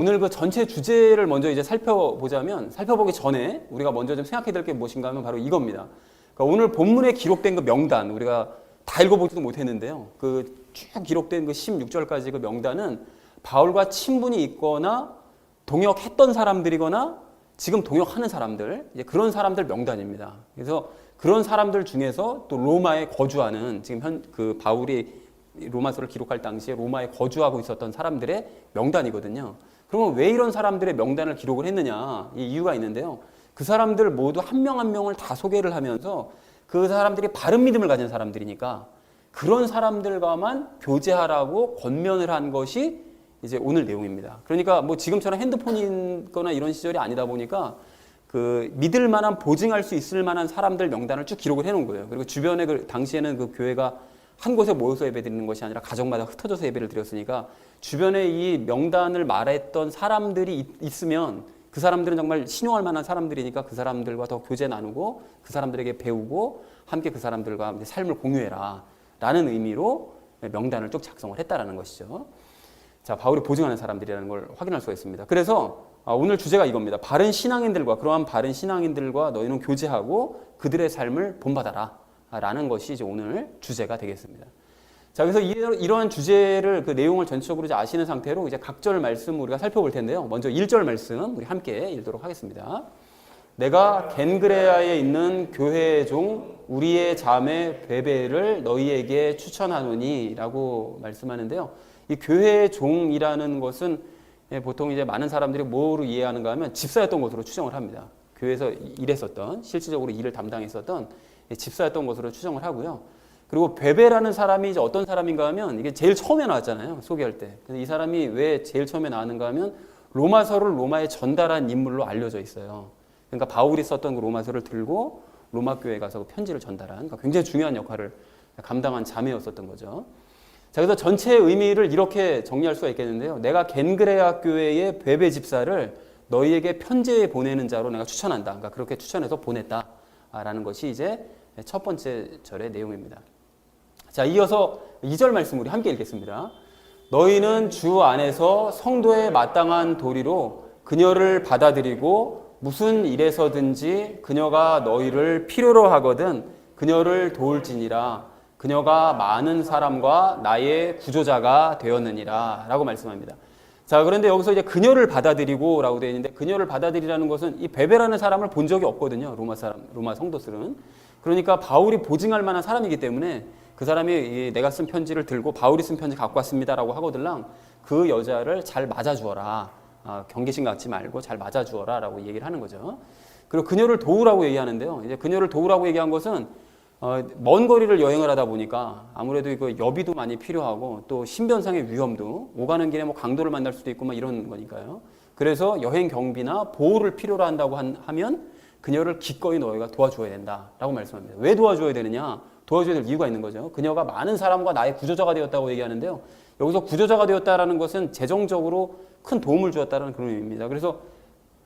오늘 그 전체 주제를 먼저 이제 살펴보자면 살펴보기 전에 우리가 먼저 좀 생각해야 될 게 무엇인가 하면 바로 이겁니다. 그러니까 오늘 본문에 기록된 그 명단 우리가 다 읽어보지도 못했는데요. 그 쭉 기록된 그 16절까지 그 명단은 바울과 친분이 있거나 동역했던 사람들이거나 지금 동역하는 사람들 이제 그런 사람들 명단입니다. 그래서 그런 사람들 중에서 또 로마에 거주하는 지금 현 그 바울이 로마서를 기록할 당시에 로마에 거주하고 있었던 사람들의 명단이거든요. 그러면 왜 이런 사람들의 명단을 기록을 했느냐? 이 이유가 있는데요. 그 사람들 모두 한명한 명을 다 소개를 하면서 그 사람들이 바른 믿음을 가진 사람들이니까 그런 사람들과만 교제하라고 권면을 한 것이 이제 오늘 내용입니다. 그러니까 뭐 지금처럼 핸드폰이 있거나 이런 시절이 아니다 보니까 그 믿을 만한 보증할 수 있을 만한 사람들 명단을 쭉 기록을 해놓은 거예요. 그리고 주변에 그 당시에는 그 교회가 한 곳에 모여서 예배 드리는 것이 아니라 가정마다 흩어져서 예배를 드렸으니까 주변에 이 명단을 말했던 사람들이 있- 있으면 그 사람들은 정말 신용할 만한 사람들이니까 그 사람들과 더 교제 나누고 그 사람들에게 배우고 함께 그 사람들과 삶을 공유해라 라는 의미로 명단을 쭉 작성을 했다라는 것이죠. 자, 바울이 보증하는 사람들이라는 걸 확인할 수가 있습니다. 그래서 아, 오늘 주제가 이겁니다. 바른 신앙인들과 그러한 바른 신앙인들과 너희는 교제하고 그들의 삶을 본받아라. 라는 것이 이제 오늘 주제가 되겠습니다. 자, 그래서 이- 이러한 주제를 그 내용을 전적으로 이제 아시는 상태로 이제 각절 말씀 우리가 살펴볼 텐데요. 먼저 1절 말씀 우리 함께 읽도록 하겠습니다. 내가 겐그레아에 있는 교회의 종 우리의 자매 베베를 너희에게 추천하노니라고 말씀하는데요. 이 교회의 종이라는 것은 예, 보통 이제 많은 사람들이 뭐로 이해하는가 하면 집사였던 것으로 추정을 합니다. 교회에서 일했었던 실질적으로 일을 담당했었던 예, 집사였던 것으로 추정을 하고요. 그리고 베베라는 사람이 이제 어떤 사람인가 하면 이게 제일 처음에 나왔잖아요. 소개할 때. 근데 이 사람이 왜 제일 처음에 나왔는가 하면 로마서를 로마에 전달한 인물로 알려져 있어요. 그러니까 바울이 썼던 그 로마서를 들고 로마 교회에 가서 그 편지를 전달한 그러니까 굉장히 중요한 역할을 감당한 자매였었던 거죠. 자, 그래서 전체의 의미를 이렇게 정리할 수가 있겠는데요. 내가 겐그레아 교회의 베베 집사를 너희에게 편지에 보내는 자로 내가 추천한다. 그러니까 그렇게 추천해서 보냈다라는 것이 이제 첫 번째 절의 내용입니다. 자, 이어서 2절 말씀 우리 함께 읽겠습니다. 너희는 주 안에서 성도에 마땅한 도리로 그녀를 받아들이고 무슨 일에서든지 그녀가 너희를 필요로 하거든 그녀를 도울지니라 그녀가 많은 사람과 나의 구조자가 되었느니라 라고 말씀합니다. 자, 그런데 여기서 이제 그녀를 받아들이고 라고 되어 있는데 그녀를 받아들이라는 것은 이 베베라는 사람을 본 적이 없거든요. 로마 사람, 로마 성도들은. 그러니까 바울이 보증할 만한 사람이기 때문에 그 사람이 이 내가 쓴 편지를 들고 바울이 쓴 편지 갖고 왔습니다라고 하거들랑 그 여자를 잘 맞아주어라. 아, 경계심 갖지 말고 잘 맞아주어라라고 얘기를 하는 거죠. 그리고 그녀를 도우라고 얘기하는데요. 이제 그녀를 도우라고 얘기한 것은 어, 먼 거리를 여행을 하다 보니까 아무래도 이거 여비도 많이 필요하고 또 신변상의 위험도 오가는 길에 뭐 강도를 만날 수도 있고 막 이런 거니까요. 그래서 여행 경비나 보호를 필요로 한다고 한- 하면 그녀를 기꺼이 너희가 도와줘야 된다라고 말씀합니다. 왜 도와줘야 되느냐? 도와줘야 될 이유가 있는 거죠. 그녀가 많은 사람과 나의 구조자가 되었다고 얘기하는데요. 여기서 구조자가 되었다라는 것은 재정적으로 큰 도움을 주었다는 그런 의미입니다. 그래서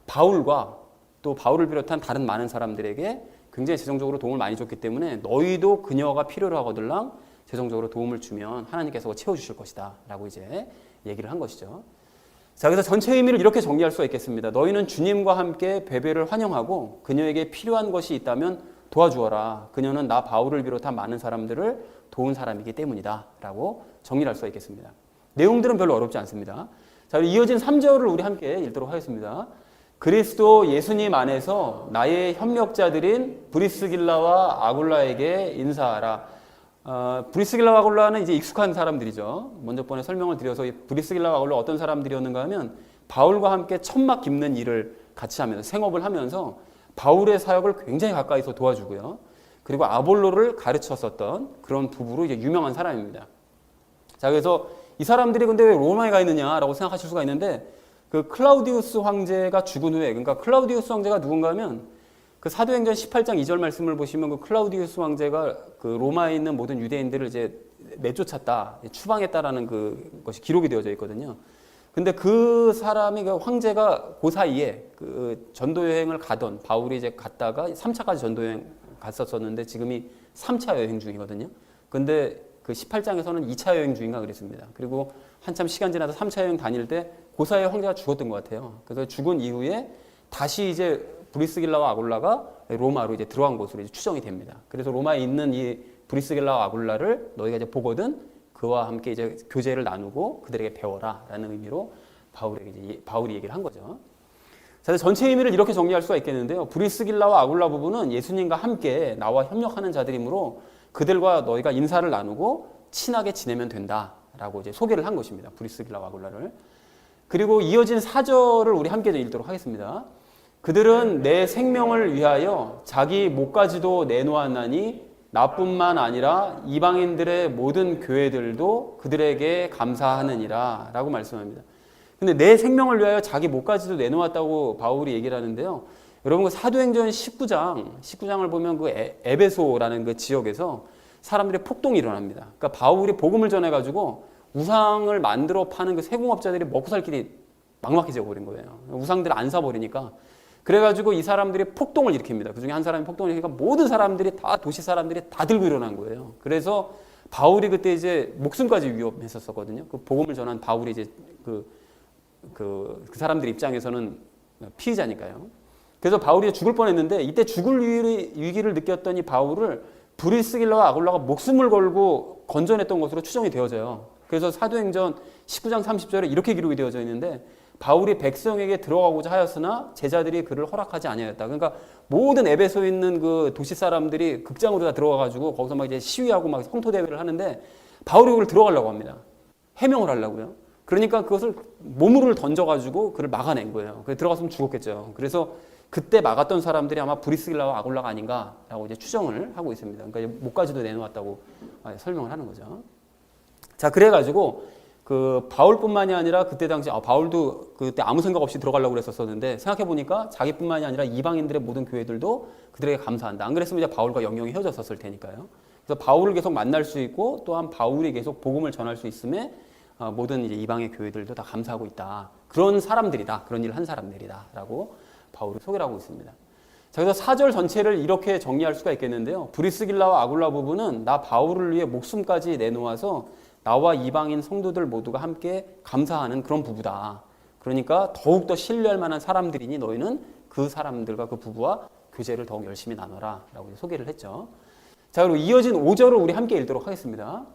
바울과 또 바울을 비롯한 다른 많은 사람들에게 굉장히 재정적으로 도움을 많이 줬기 때문에 너희도 그녀가 필요로 하거들랑 재정적으로 도움을 주면 하나님께서 채워주실 것이다 라고 이제 얘기를 한 것이죠. 자, 그래서 전체 의미를 이렇게 정리할 수가 있겠습니다. 너희는 주님과 함께 베베를 환영하고 그녀에게 필요한 것이 있다면 도와주어라. 그녀는 나 바울을 비롯한 많은 사람들을 도운 사람이기 때문이다. 라고 정리를 할 수가 있겠습니다. 내용들은 별로 어렵지 않습니다. 자, 이어진 3절을 우리 함께 읽도록 하겠습니다. 그리스도 예수님 안에서 나의 협력자들인 브리스길라와 아굴라에게 인사하라. 어, 브리스길라와 아굴라는 이제 익숙한 사람들이죠. 먼저 번에 설명을 드려서 이 브리스길라와 아굴라 어떤 사람들이었는가 하면 바울과 함께 천막 깁는 일을 같이 하면서 생업을 하면서 바울의 사역을 굉장히 가까이서 도와주고요. 그리고 아볼로를 가르쳤었던 그런 부부로 이제 유명한 사람입니다. 자, 그래서 이 사람들이 근데 왜 로마에 가 있느냐라고 생각하실 수가 있는데 그 클라우디우스 황제가 죽은 후에 그러니까 클라우디우스 황제가 누군가 하면 그 사도행전 18장 2절 말씀을 보시면 그 클라우디우스 황제가 그 로마에 있는 모든 유대인들을 이제 내쫓았다, 추방했다라는 그 것이 기록이 되어져 있거든요. 근데 그 사람이 그 황제가 그 사이에 그 전도 여행을 가던 바울이 이제 갔다가 3차까지 전도 여행 갔었었는데 지금이 3차 여행 중이거든요. 근데 그 18장에서는 2차 여행 중인가 그랬습니다. 그리고 한참 시간 지나서 3차 여행 다닐 때 고사의 황제가 죽었던 것 같아요. 그래서 죽은 이후에 다시 이제 브리스길라와 아굴라가 로마로 이제 들어간 것으로 이제 추정이 됩니다. 그래서 로마에 있는 이 브리스길라와 아굴라를 너희가 이제 보거든 그와 함께 이제 교제를 나누고 그들에게 배워라라는 의미로 바울에게 이제 바울이 얘기를 한 거죠. 자, 전체 의미를 이렇게 정리할 수가 있겠는데요. 브리스길라와 아굴라 부부는 예수님과 함께 나와 협력하는 자들이므로 그들과 너희가 인사를 나누고 친하게 지내면 된다라고 이제 소개를 한 것입니다. 브리스길라와 아굴라를. 그리고 이어진 사절을 우리 함께 읽도록 하겠습니다. 그들은 내 생명을 위하여 자기 목까지도 내놓았나니 나뿐만 아니라 이방인들의 모든 교회들도 그들에게 감사하느니라 라고 말씀합니다. 근데 내 생명을 위하여 자기 목까지도 내놓았다고 바울이 얘기를 하는데요. 여러분 그 사도행전 19장, 19장을 보면 그 에- 에베소라는 그 지역에서 사람들의 폭동이 일어납니다. 그러니까 바울이 복음을 전해 가지고 우상을 만들어 파는 그 세공업자들이 먹고 살 길이 막막해져 버린 거예요. 우상들을 안 사버리니까. 그래가지고 이 사람들이 폭동을 일으킵니다. 그 중에 한 사람이 폭동을 일으키니까 모든 사람들이 다 도시 사람들이 다 들고 일어난 거예요. 그래서 바울이 그때 이제 목숨까지 위협했었거든요. 그 복음을 전한 바울이 이제 그, 그, 그 사람들 입장에서는 피의자니까요. 그래서 바울이 죽을 뻔했는데 이때 죽을 위기- 위기를 느꼈더니 바울을 브리스길라와 아굴라가 목숨을 걸고 건져냈던 것으로 추정이 되어져요. 그래서 사도행전 19장 30절에 이렇게 기록이 되어져 있는데 바울이 백성에게 들어가고자 하였으나 제자들이 그를 허락하지 아니하였다. 그러니까 모든 에베소에 있는 그 도시 사람들이 극장으로 다 들어가 가지고 거기서 막 이제 시위하고 막 성토 대회를 하는데 바울이 그걸 들어가려고 합니다. 해명을 하려고요. 그러니까 그것을 몸으로 던져 가지고 그를 막아낸 거예요. 그래서 들어갔으면 죽었겠죠. 그래서 그때 막았던 사람들이 아마 브리스길라와 아굴라가 아닌가라고 이제 추정을 하고 있습니다. 그러니까 목까지도 내놓았다고 아, 설명을 하는 거죠. 자, 그래가지고 그 바울뿐만이 아니라 그때 당시 아, 바울도 그때 아무 생각 없이 들어가려고 그랬었었는데 생각해 보니까 자기뿐만이 아니라 이방인들의 모든 교회들도 그들에게 감사한다. 안 그랬으면 이제 바울과 영영이 헤어졌었을 테니까요. 그래서 바울을 계속 만날 수 있고 또한 바울이 계속 복음을 전할 수 있음에 어, 모든 이제 이방의 교회들도 다 감사하고 있다. 그런 사람들이다. 그런 일을 한 사람들이다라고 바울이 소개를 하고 있습니다. 자, 그래서 사절 전체를 이렇게 정리할 수가 있겠는데요. 브리스길라와 아굴라 부부는 나 바울을 위해 목숨까지 내놓아서 나와 이방인 성도들 모두가 함께 감사하는 그런 부부다. 그러니까 더욱더 신뢰할 만한 사람들이니 너희는 그 사람들과 그 부부와 교제를 더욱 열심히 나눠라. 라고 소개를 했죠. 자, 그리고 이어진 5절을 우리 함께 읽도록 하겠습니다.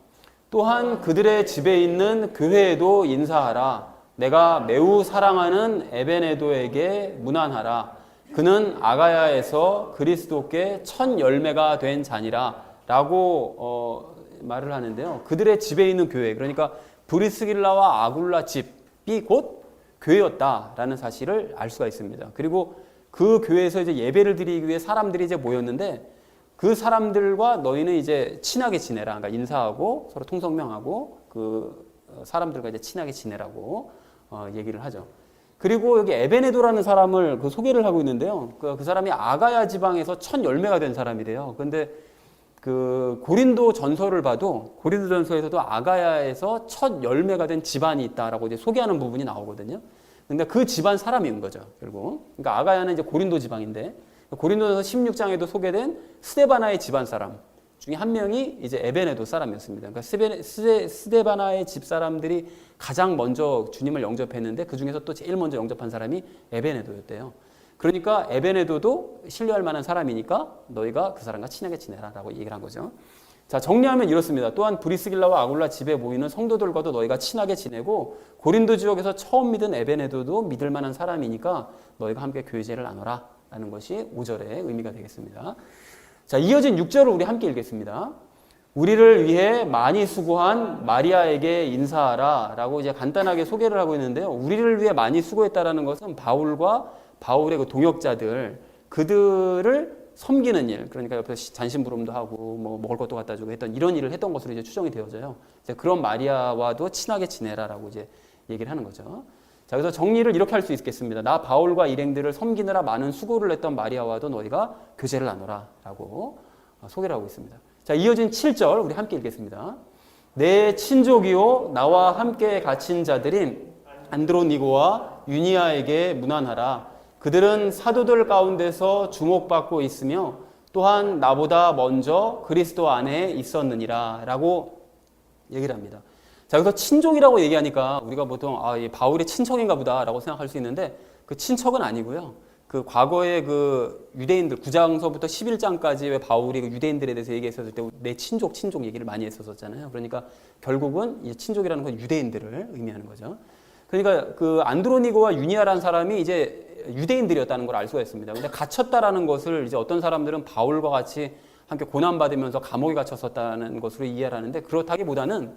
또한 그들의 집에 있는 교회에도 인사하라. 내가 매우 사랑하는 에베네도에게 문안하라. 그는 아가야에서 그리스도께 첫 열매가 된 자니라. 라고 어, 말을 하는데요. 그들의 집에 있는 교회, 그러니까 브리스길라와 아굴라 집이 곧 교회였다라는 사실을 알 수가 있습니다. 그리고 그 교회에서 이제 예배를 드리기 위해 사람들이 이제 모였는데 그 사람들과 너희는 이제 친하게 지내라. 그러니까 인사하고 서로 통성명하고 그 어, 사람들과 이제 친하게 지내라고 어, 얘기를 하죠. 그리고 여기 에베네도라는 사람을 그 소개를 하고 있는데요. 그, 그 사람이 아가야 지방에서 첫 열매가 된 사람이래요. 근데 그 고린도 전서를 봐도 고린도 전서에서도 아가야에서 첫 열매가 된 집안이 있다라고 이제 소개하는 부분이 나오거든요. 근데 그 집안 사람인 거죠, 결국. 그러니까 아가야는 이제 고린도 지방인데 고린도전서 16장에도 소개된 스데바나의 집안 사람 중에 한 명이 이제 에베네도 사람이었습니다. 그러니까 스베, 스데, 스데바나의 집 사람들이 가장 먼저 주님을 영접했는데 그 중에서 또 제일 먼저 영접한 사람이 에베네도였대요. 그러니까 에베네도도 신뢰할 만한 사람이니까 너희가 그 사람과 친하게 지내라라고 얘기를 한 거죠. 자, 정리하면 이렇습니다. 또한 브리스길라와 아굴라 집에 모이는 성도들과도 너희가 친하게 지내고 고린도 지역에서 처음 믿은 에베네도도 믿을 만한 사람이니까 너희가 함께 교제를 나눠라 라는 것이 5절의 의미가 되겠습니다. 자, 이어진 6절을 우리 함께 읽겠습니다. 우리를 위해 많이 수고한 마리아에게 인사하라 라고 이제 간단하게 소개를 하고 있는데요. 우리를 위해 많이 수고했다라는 것은 바울과 바울의 그 동역자들 그들을 섬기는 일, 그러니까 옆에서 잔심부름도 하고 뭐 먹을 것도 갖다 주고 했던 이런 일을 했던 것으로 이제 추정이 되어져요. 이제 그런 마리아와도 친하게 지내라라고 이제 얘기를 하는 거죠. 자, 그래서 정리를 이렇게 할 수 있겠습니다. 나 바울과 일행들을 섬기느라 많은 수고를 했던 마리아와도 너희가 교제를 나눠라라고 소개를 하고 있습니다. 자, 이어진 7절 우리 함께 읽겠습니다. 내 친족이요 나와 함께 갇힌 자들인 안드로니고와 유니아에게 문안하라. 그들은 사도들 가운데서 주목받고 있으며 또한 나보다 먼저 그리스도 안에 있었느니라 라고 얘기를 합니다. 자, 그래서 친족이라고 얘기하니까 우리가 보통 아, 이 바울의 친척인가 보다라고 생각할 수 있는데 그 친척은 아니고요. 그 과거에 그 유대인들 9장서부터 11장까지 왜 바울이 그 유대인들에 대해서 얘기했었을 때 내 친족 친족 얘기를 많이 했었잖아요. 그러니까 결국은 이 친족이라는 건 유대인들을 의미하는 거죠. 그러니까 그 안드로니고와 유니아라는 사람이 이제 유대인들이었다는 걸 알 수가 있습니다. 근데 갇혔다라는 것을 이제 어떤 사람들은 바울과 같이 함께 고난받으면서 감옥에 갇혔었다는 것으로 이해를 하는데 그렇다기보다는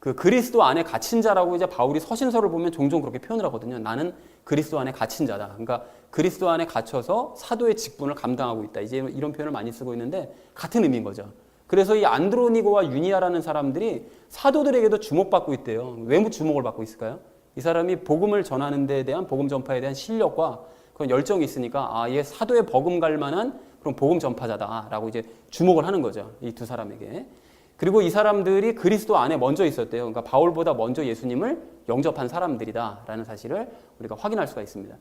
그 그리스도 안에 갇힌 자라고 이제 바울이 서신서를 보면 종종 그렇게 표현을 하거든요. 나는 그리스도 안에 갇힌 자다. 그러니까 그리스도 안에 갇혀서 사도의 직분을 감당하고 있다. 이제 이런 표현을 많이 쓰고 있는데 같은 의미인 거죠. 그래서 이 안드로니고와 유니아라는 사람들이 사도들에게도 주목받고 있대요. 왜 주목을 받고 있을까요? 이 사람이 복음을 전하는 데 대한 복음 전파에 대한 실력과 그런 열정이 있으니까 아, 얘 사도에 버금갈 만한 그런 복음 전파자다라고 이제 주목을 하는 거죠. 이 두 사람에게. 그리고 이 사람들이 그리스도 안에 먼저 있었대요. 그러니까 바울보다 먼저 예수님을 영접한 사람들이다라는 사실을 우리가 확인할 수가 있습니다.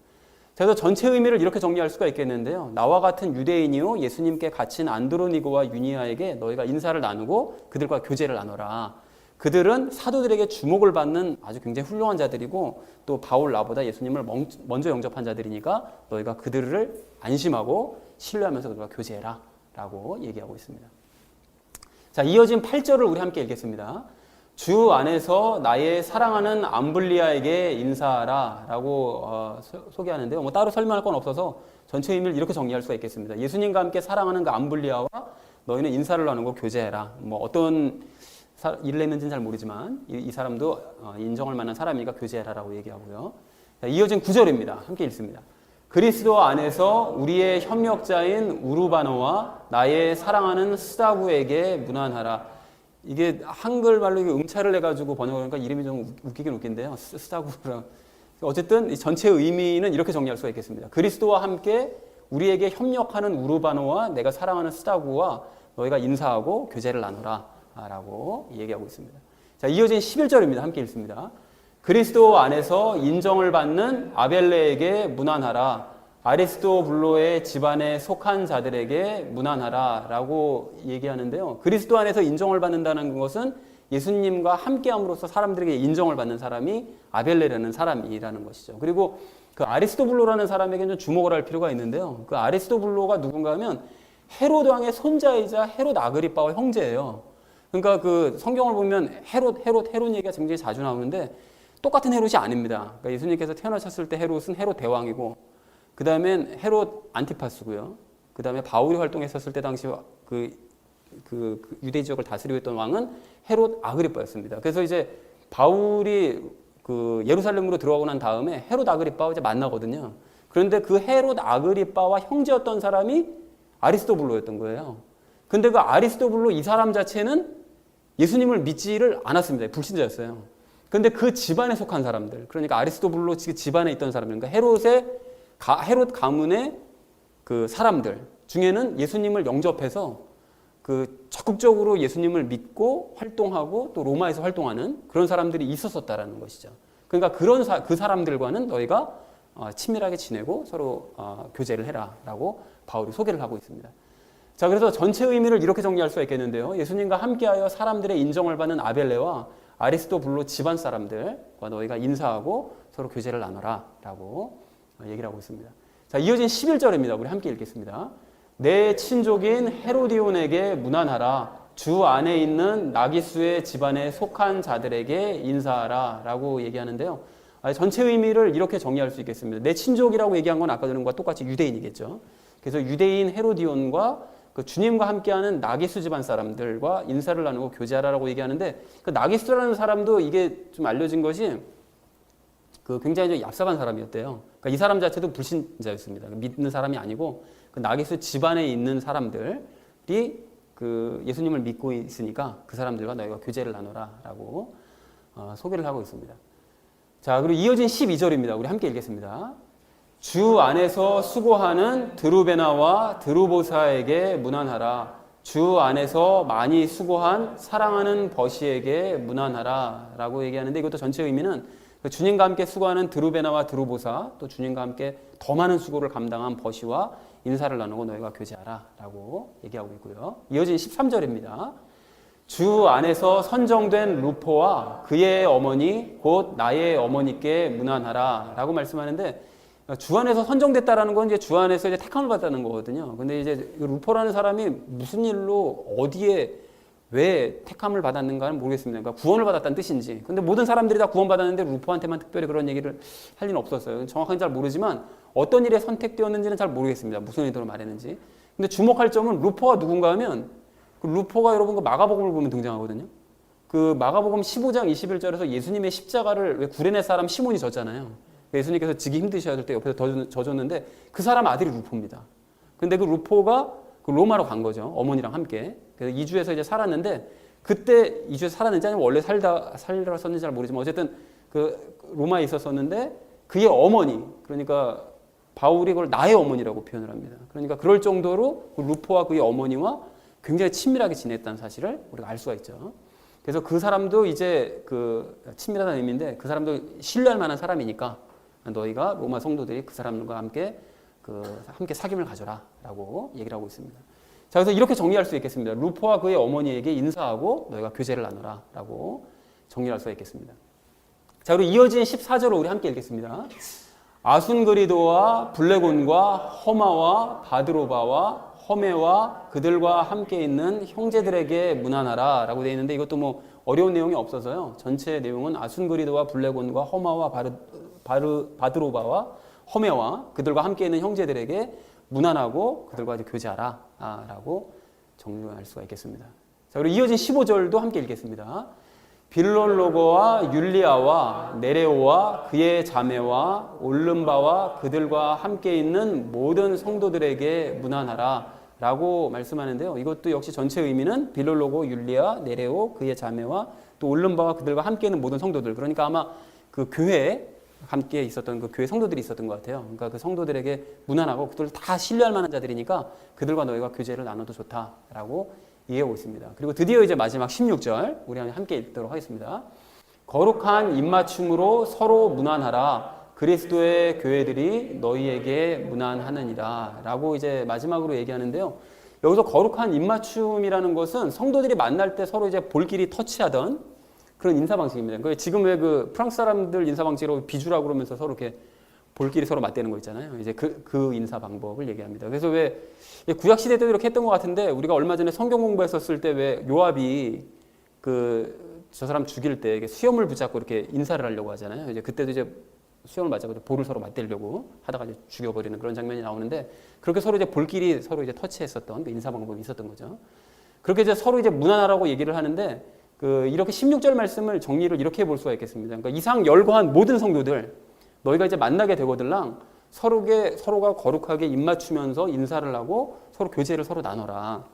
그래서 전체 의미를 이렇게 정리할 수가 있겠는데요. 나와 같은 유대인이요 예수님께 갇힌 안드로니고와 유니아에게 너희가 인사를 나누고 그들과 교제를 나눠라. 그들은 사도들에게 주목을 받는 아주 굉장히 훌륭한 자들이고 또 바울 나보다 예수님을 먼저 영접한 자들이니까 너희가 그들을 안심하고 신뢰하면서 그들과 교제해라 라고 얘기하고 있습니다. 자, 이어진 8절을 우리 함께 읽겠습니다. 주 안에서 나의 사랑하는 암블리아에게 인사하라 라고 어, 소, 개하는데요 뭐 따로 설명할 건 없어서 전체 의미를 이렇게 정리할 수가 있겠습니다. 예수님과 함께 사랑하는 그 암블리아와 너희는 인사를 나누고 교제해라. 뭐 어떤 사, 일을 했는지는 잘 모르지만 이, 이 사람도 어, 인정할 만한 사람이니까 교제해라라고 얘기하고요. 자, 이어진 9절입니다. 함께 읽습니다. 그리스도 안에서 우리의 협력자인 우르바노와 나의 사랑하는 스다구에게 문안하라. 이게 한글말로 음차를 해가지고 번역하니까 이름이 좀 웃기긴 웃긴데요. 스다구랑. 어쨌든 전체 의미는 이렇게 정리할 수가 있겠습니다. 그리스도와 함께 우리에게 협력하는 우르바노와 내가 사랑하는 스다구와 너희가 인사하고 교제를 나누라. 라고 얘기하고 있습니다. 자, 이어진 11절입니다. 함께 읽습니다. 그리스도 안에서 인정을 받는 아벨레에게 문안하라. 아리스토블로의 집안에 속한 자들에게 문안하라. 라고 얘기하는데요. 그리스도 안에서 인정을 받는다는 것은 예수님과 함께함으로써 사람들에게 인정을 받는 사람이 아벨레라는 사람이라는 것이죠. 그리고 그 아리스토블로라는 사람에게는 좀 주목을 할 필요가 있는데요. 그 아리스토블로가 누군가 하면 헤롯 왕의 손자이자 헤롯 아그리빠와 형제예요. 그러니까 그 성경을 보면 헤롯, 헤롯, 헤롯 얘기가 굉장히 자주 나오는데 똑같은 헤롯이 아닙니다. 그러니까 예수님께서 태어나셨을 때 헤롯은 헤롯 대왕이고 그 다음엔 헤롯 안티파스고요. 그 다음에 바울이 활동했었을 때 당시 그, 그, 그 유대 지역을 다스리고 있던 왕은 헤롯 아그리빠였습니다. 그래서 이제 바울이 그 예루살렘으로 들어가고 난 다음에 헤롯 아그리빠와 이제 만나거든요. 그런데 그 헤롯 아그리빠와 형제였던 사람이 아리스토블로였던 거예요. 근데 그 아리스토블로 이 사람 자체는 예수님을 믿지를 않았습니다. 불신자였어요. 근데 그 집안에 속한 사람들, 그러니까 아리스토블로 집안에 있던 사람들, 그러니까 헤롯의 가, 헤롯 가문의 그 사람들 중에는 예수님을 영접해서 그 적극적으로 예수님을 믿고 활동하고 또 로마에서 활동하는 그런 사람들이 있었었다라는 것이죠. 그러니까 그런 사, 그 사람들과는 너희가 어, 친밀하게 지내고 서로 어, 교제를 해라라고 바울이 소개를 하고 있습니다. 자, 그래서 전체 의미를 이렇게 정리할 수가 있겠는데요. 예수님과 함께하여 사람들의 인정을 받는 아벨레와 아리스토블로 집안 사람들과 너희가 인사하고 서로 교제를 나눠라 라고 얘기를 하고 있습니다. 자, 이어진 11절입니다. 우리 함께 읽겠습니다. 내 친족인 헤로디온에게 문안하라. 주 안에 있는 나기수의 집안에 속한 자들에게 인사하라 라고 얘기하는데요. 전체 의미를 이렇게 정리할 수 있겠습니다. 내 친족이라고 얘기한 건 아까 전과 똑같이 유대인이겠죠. 그래서 유대인 헤로디온과 그 주님과 함께하는 나기수 집안 사람들과 인사를 나누고 교제하라라고 얘기하는데 그 나기수라는 사람도 이게 좀 알려진 것이 그 굉장히 좀 얍삽한 사람이었대요. 그러니까 이 사람 자체도 불신자였습니다. 믿는 사람이 아니고 그 나기수 집안에 있는 사람들이 그 예수님을 믿고 있으니까 그 사람들과 너희가 교제를 나눠라라고 어, 소개를 하고 있습니다. 자, 그리고 이어진 12절입니다. 우리 함께 읽겠습니다. 주 안에서 수고하는 드루베나와 드루보사에게 문안하라. 주 안에서 많이 수고한 사랑하는 버시에게 문안하라. 라고 얘기하는데 이것도 전체 의미는 그 주님과 함께 수고하는 드루베나와 드루보사 또 주님과 함께 더 많은 수고를 감당한 버시와 인사를 나누고 너희가 교제하라. 라고 얘기하고 있고요. 이어진 13절입니다. 주 안에서 선정된 루포와 그의 어머니 곧 나의 어머니께 문안하라 라고 말씀하는데 주 안에서 선정됐다라는 건 이제 주 안에서 이제 택함을 받다는 거거든요. 근데 이제 이 루포라는 사람이 무슨 일로 어디에 왜 택함을 받았는가는 모르겠습니다. 그러니까 구원을 받았다는 뜻인지. 근데 모든 사람들이 다 구원받았는데 루포한테만 특별히 그런 얘기를 할 리는 없었어요. 정확하게 잘 모르지만 어떤 일에 선택되었는지는 잘 모르겠습니다. 무슨 의도로 말했는지. 근데 주목할 점은 루포가 누군가 하면 그 루포가 여러분 그 마가복음을 보면 등장하거든요. 그 마가복음 15장 21절에서 예수님의 십자가를 왜 구레네 사람 시몬이 졌잖아요. 예수님께서 지기 힘드셔야 될 때 옆에서 더- 져줬는데 그 사람 아들이 루포입니다. 근데 그 루포가 그 로마로 간 거죠. 어머니랑 함께. 그래서 2주에서 이제 살았는데 그때 2주에서 살았는지 아니면 원래 살다 살았었는지 잘 모르지만 어쨌든 그 로마에 있었었는데 그의 어머니 그러니까 바울이 그걸 나의 어머니라고 표현을 합니다. 그러니까 그럴 정도로 그 루포와 그의 어머니와 굉장히 친밀하게 지냈다는 사실을 우리가 알 수가 있죠. 그래서 그 사람도 이제 그 친밀하다는 의미인데 그 사람도 신뢰할 만한 사람이니까 너희가 로마 성도들이 그 사람과 함께 그 함께 사귐을 가져라라고 얘기를 하고 있습니다. 자, 그래서 이렇게 정리할 수 있겠습니다. 루포와 그의 어머니에게 인사하고 너희가 교제를 나누라라고 정리할 수 있겠습니다. 자, 그리고 이어진 14절을 우리 함께 읽겠습니다. 아순그리도와 블레곤과 허마와 바드로바와 허메와 그들과 함께 있는 형제들에게 문안하라 라고 되어 있는데 이것도 뭐 어려운 내용이 없어서요. 전체 내용은 아순그리도와 블레곤과 허마와 바르, 바르, 바드로바와 허메와 그들과 함께 있는 형제들에게 문안하고 그들과 교제하라 아, 라고 정리할 수가 있겠습니다. 자, 그리고 이어진 15절도 함께 읽겠습니다. 빌롤로고와 율리아와 네레오와 그의 자매와 올름바와 그들과 함께 있는 모든 성도들에게 문안하라 라고 말씀하는데요. 이것도 역시 전체 의미는 빌롤로고 율리아 네레오 그의 자매와 또 올름바와 그들과 함께 있는 모든 성도들 그러니까 아마 그 교회에 함께 있었던 그 교회 성도들이 있었던 것 같아요. 그러니까 그 성도들에게 문안하고 그들 다 신뢰할 만한 자들이니까 그들과 너희가 교제를 나눠도 좋다라고 이해하고 있습니다. 그리고 드디어 이제 마지막 16절 우리 함께 읽도록 하겠습니다. 거룩한 입맞춤으로 서로 문안하라. 그리스도의 교회들이 너희에게 문안하느니라. 라고 이제 마지막으로 얘기하는데요. 여기서 거룩한 입맞춤이라는 것은 성도들이 만날 때 서로 이제 볼끼리 터치하던 그런 인사 방식입니다. 그 지금 왜 그 프랑스 사람들 인사 방식으로 비주라고 그러면서 서로 이렇게 볼끼리 서로 맞대는 거 있잖아요. 이제 그, 그 인사 방법을 얘기합니다. 그래서 왜 구약 시대 때도 이렇게 했던 것 같은데 우리가 얼마 전에 성경 공부했었을 때 왜 요압이 그 저 사람 죽일 때 수염을 붙잡고 이렇게 인사를 하려고 하잖아요. 이제 그때도 이제 수염을 맞잡고 볼을 서로 맞대려고 하다가 이제 죽여버리는 그런 장면이 나오는데 그렇게 서로 이제 볼끼리 서로 이제 터치했었던 그 인사 방법이 있었던 거죠. 그렇게 이제 서로 이제 무난하라고 얘기를 하는데 그 이렇게 16절 말씀을 정리를 이렇게 볼 수가 있겠습니다. 그러니까 이상 열거한 모든 성도들 너희가 이제 만나게 되거들랑 서로게 서로가 거룩하게 입맞추면서 인사를 하고 서로 교제를 서로 나눠라.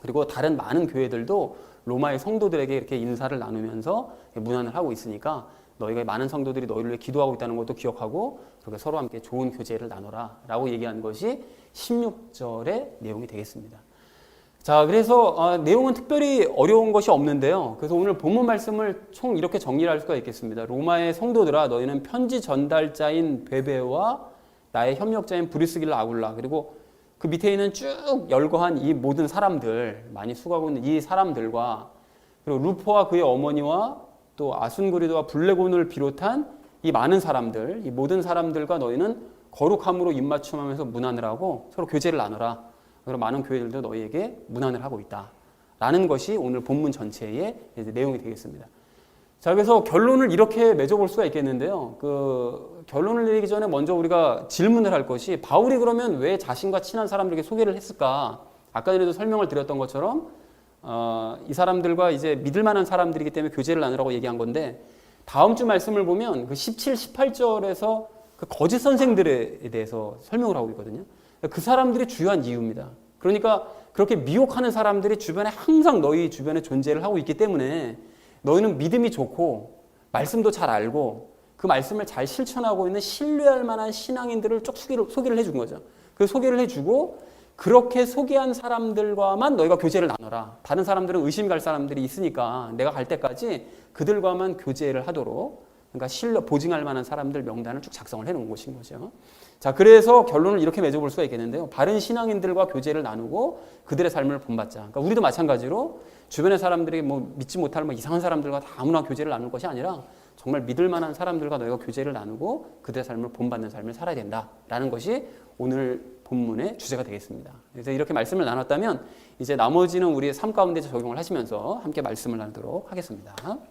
그리고 다른 많은 교회들도 로마의 성도들에게 이렇게 인사를 나누면서 문안을 하고 있으니까 너희가 많은 성도들이 너희를 위해 기도하고 있다는 것도 기억하고 그렇게 서로 함께 좋은 교제를 나눠라라고 얘기한 것이 16절의 내용이 되겠습니다. 자, 그래서 어, 내용은 특별히 어려운 것이 없는데요. 그래서 오늘 본문 말씀을 총 이렇게 정리를 할 수가 있겠습니다. 로마의 성도들아, 너희는 편지 전달자인 베베와 나의 협력자인 브리스길라 아굴라 그리고 그 밑에 있는 쭉 열거한 이 모든 사람들 많이 수고하고 있는 이 사람들과 그리고 루포와 그의 어머니와 또 아순그리도와 블레곤을 비롯한 이 많은 사람들, 이 모든 사람들과 너희는 거룩함으로 입맞춤하면서 문안을 하고 서로 교제를 나눠라. 그리고 많은 교회들도 너희에게 문안을 하고 있다. 라는 것이 오늘 본문 전체의 내용이 되겠습니다. 자, 그래서 결론을 이렇게 맺어볼 수가 있겠는데요. 그 결론을 내리기 전에 먼저 우리가 질문을 할 것이 바울이 그러면 왜 자신과 친한 사람들에게 소개를 했을까? 아까 전에도 설명을 드렸던 것처럼 어, 이 사람들과 이제 믿을 만한 사람들이기 때문에 교제를 나누라고 얘기한 건데 다음 주 말씀을 보면 그 17, 18절에서 그 거짓 선생들에 대해서 설명을 하고 있거든요. 그 사람들이 주요한 이유입니다. 그러니까 그렇게 미혹하는 사람들이 주변에 항상 너희 주변에 존재를 하고 있기 때문에 너희는 믿음이 좋고 말씀도 잘 알고 그 말씀을 잘 실천하고 있는 신뢰할 만한 신앙인들을 쭉 소개를, 소개를 해준 거죠. 그 소개를 해주고 그렇게 소개한 사람들과만 너희가 교제를 나눠라. 다른 사람들은 의심 갈 사람들이 있으니까 내가 갈 때까지 그들과만 교제를 하도록 그러니까 신뢰 보증할 만한 사람들 명단을 쭉 작성을 해 놓은 것인 거죠. 자, 그래서 결론을 이렇게 맺어 볼 수가 있겠는데요. 바른 신앙인들과 교제를 나누고 그들의 삶을 본받자. 그러니까 우리도 마찬가지로 주변의 사람들이 뭐 믿지 못할 뭐 이상한 사람들과 다 아무나 교제를 나눌 것이 아니라 정말 믿을 만한 사람들과 너희가 교제를 나누고 그들의 삶을 본받는 삶을 살아야 된다라는 것이 오늘 본문의 주제가 되겠습니다. 그래서 이렇게 말씀을 나눴다면 이제 나머지는 우리의 삶 가운데 적용을 하시면서 함께 말씀을 나누도록 하겠습니다.